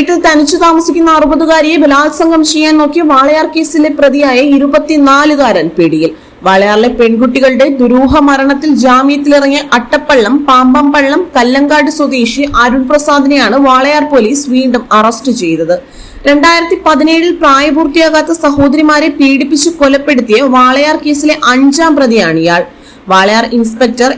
വീട്ടിൽ തനിച്ചു താമസിക്കുന്ന അറുപതുകാരിയെ ബലാത്സംഗം ചെയ്യാൻ നോക്കിയ വാളയാർ കേസിലെ പ്രതിയായ ഇരുപത്തിനാലുകാരൻ പിടിയിൽ. വാളയാറിലെ പെൺകുട്ടികളുടെ ദുരൂഹ മരണത്തിൽ ജാമ്യത്തിലിറങ്ങിയ അട്ടപ്പള്ളം പാമ്പംപള്ളം കല്ലങ്കാട് സ്വദേശി അരുൺ പ്രസാദിനെയാണ് വാളയാർ പോലീസ് വീണ്ടും അറസ്റ്റ് ചെയ്തത്. രണ്ടായിരത്തി പതിനേഴിൽ പ്രായപൂർത്തിയാകാത്ത സഹോദരിമാരെ പീഡിപ്പിച്ച് കൊലപ്പെടുത്തിയ വാളയാർ കേസിലെ അഞ്ചാം പ്രതിയാണ് ഇയാൾ. വാളയാർ ഇൻസ്പെക്ടർ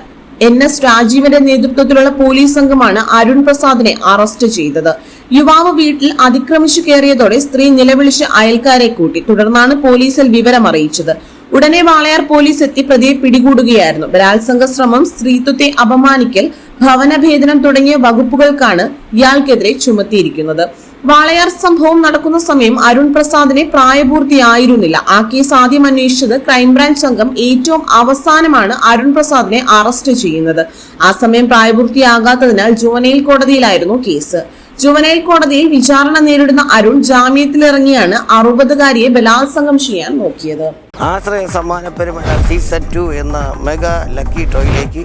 എൻ എസ് രാജീവന്റെ നേതൃത്വത്തിലുള്ള പോലീസ് സംഘമാണ് അരുൺ പ്രസാദിനെ അറസ്റ്റ് ചെയ്തത്. യുവാവ് വീട്ടിൽ അതിക്രമിച്ചു കയറിയതോടെ സ്ത്രീ നിലവിളിച്ച് അയൽക്കാരെ കൂട്ടി. തുടർന്നാണ് പോലീസിൽ വിവരം അറിയിച്ചത്. ഉടനെ വാളയാർ പോലീസ് എത്തി പ്രതിയെ പിടികൂടുകയായിരുന്നു. ബലാത്സംഗ ശ്രമം സ്ത്രീത്വത്തെ അപമാനിക്കൽ ഭവനഭേദനം തുടങ്ങിയ വകുപ്പുകൾക്കാണ് ഇയാൾക്കെതിരെ ചുമത്തിയിരിക്കുന്നത്. വാളയാർ സംഭവം നടക്കുന്ന സമയം അരുൺ പ്രസാദിനെ പ്രായപൂർത്തിയായിരുന്നില്ല. ആ കേസ് ആദ്യം അന്വേഷിച്ചത് ക്രൈംബ്രാഞ്ച് സംഘം ഏറ്റവും അവസാനമാണ് അരുൺ പ്രസാദിനെ അറസ്റ്റ് ചെയ്യുന്നത്. ആ സമയം പ്രായപൂർത്തിയാകാത്തതിനാൽ ജുവനൈൽ കോടതിയിലായിരുന്നു കേസ്. ജുവനൈൽ കോടതിയിൽ വിചാരണ നേരിടുന്ന അരുൺ ജാമ്യത്തിലിറങ്ങിയാണ് അറുപതുകാരിയെ ബലാത്സംഗം ചെയ്യാൻ നോക്കിയത്. ആശ്രയ സമ്മാന പെരുമഴ സീസൺ ടു എന്ന മെഗാ ലക്കി ടോയിലേക്ക്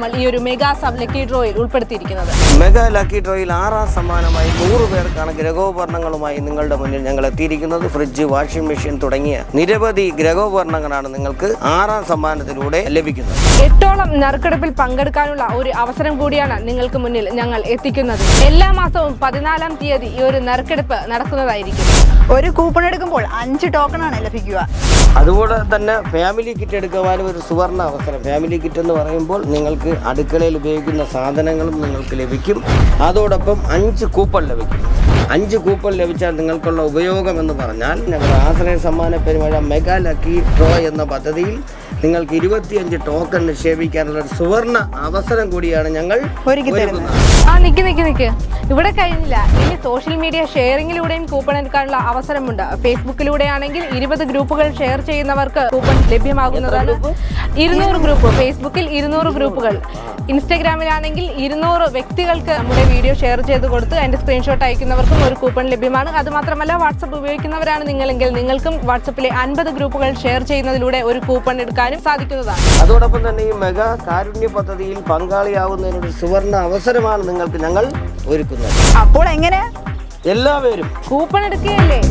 ഈ ഒരു മെഗാ സബ് ലക്കി ഡ്രോയിൽ ഉൾപ്പെടുത്തിയിരിക്കുന്നത്. മെഗാ ലക്കി ഡ്രോയിൽ ആറാം സമ്മാനമായി നൂറ് പേർക്കാണ് ഗ്രഹോപകരണങ്ങളുമായി നിങ്ങളുടെ മുന്നിൽ ഞങ്ങൾ എത്തിയിരിക്കുന്നത്. ഫ്രിഡ്ജ് വാഷിംഗ് മെഷീൻ തുടങ്ങിയ നിരവധി ഗ്രഹോപകരണങ്ങളാണ് നിങ്ങൾക്ക് ആറാം സമ്മാനത്തിലൂടെ ലഭിക്കുന്നത്. എട്ടോളം നറുക്കെടുപ്പിൽ പങ്കെടുക്കാനുള്ള ഒരു അവസരം കൂടിയാണ് നിങ്ങൾക്ക് മുന്നിൽ ഞങ്ങൾ എത്തിക്കുന്നത്. എല്ലാ മാസവും പതിനാലാം തീയതി ഈ ഒരു നറുക്കെടുപ്പ് നടക്കുന്നതായിരിക്കും. ഒരു കൂപ്പൺ എടുക്കുമ്പോൾ അഞ്ച് ടോക്കൺ ആണ് ലഭിക്കുക. അതുപോലെ തന്നെ ഫാമിലി കിറ്റ് എടുക്കുവാനും ഒരു സുവർണ അവസരം. ഫാമിലി കിറ്റ് എന്ന് പറയുമ്പോൾ നിങ്ങൾക്ക് അടുക്കളയിൽ ഉപയോഗിക്കുന്ന സാധനങ്ങളും നിങ്ങൾക്ക് ലഭിക്കും. അതോടൊപ്പം അഞ്ച് കൂപ്പൺ ലഭിക്കും. അഞ്ച് കൂപ്പൺ ലഭിച്ചാൽ നിങ്ങൾക്കുള്ള ഉപയോഗം എന്ന് പറഞ്ഞാൽ ഞങ്ങളുടെ ആശ്രയ സമ്മാന പെരുമഴ മെഗാ ലക്കി ഡ്രോ എന്ന പദ്ധതിയിൽ നിങ്ങൾക്ക് ഇരുപത്തിയഞ്ച് ടോക്കൺ നിക്ഷേപിക്കാനുള്ള ഒരു സുവർണ അവസരം കൂടിയാണ് ഞങ്ങൾ ഒരുക്കി തരുന്നത്. ആ നിക്ക് നിക്ക് നിക്ക്. ഇവിടെ കഴിഞ്ഞില്ല. ഇനി സോഷ്യൽ മീഡിയ ഷെയറിംഗിലൂടെയും കൂപ്പൺ എടുക്കാനുള്ള അവസരമുണ്ട്. ഫേസ്ബുക്കിലൂടെ ആണെങ്കിൽ ഇരുപത് ഗ്രൂപ്പുകൾ ഷെയർ ചെയ്യുന്നവർക്ക് കൂപ്പൺ ലഭ്യമാകുന്നതാണ്. ഇരുന്നൂറ് ഗ്രൂപ്പ്. ഫേസ്ബുക്കിൽ ഇരുന്നൂറ് ഗ്രൂപ്പുകൾ. ഇൻസ്റ്റഗ്രാമിലാണെങ്കിൽ ഇരുന്നൂറ് വ്യക്തികൾക്ക് നമ്മുടെ വീഡിയോ ഷെയർ ചെയ്ത് കൊടുത്ത് അതിന്റെ സ്ക്രീൻഷോട്ട് അയക്കുന്നവർക്കും ഒരു കൂപ്പൺ ലഭ്യമാണ്. അത് മാത്രമല്ല വാട്സപ്പ് ഉപയോഗിക്കുന്നവരാണ് നിങ്ങളെങ്കിൽ നിങ്ങൾക്കും വാട്സപ്പിലെ അൻപത് ഗ്രൂപ്പുകൾ ഷെയർ ചെയ്യുന്നതിലൂടെ ഒരു കൂപ്പൺ എടുക്കാനും സാധിക്കുന്നതാണ്. അതോടൊപ്പം തന്നെ ഈ മെഗാ കാരുണ്യ പദ്ധതിയിൽ പങ്കാളിയാവുന്നതിനൊരു സുവർണ അവസരമാണ് നിങ്ങൾക്ക് ഞങ്ങൾ ഒരുക്കുന്നത്. അപ്പോൾ എങ്ങനെ? എല്ലാവരും കൂപ്പൺ എടുക്കുകയല്ലേ?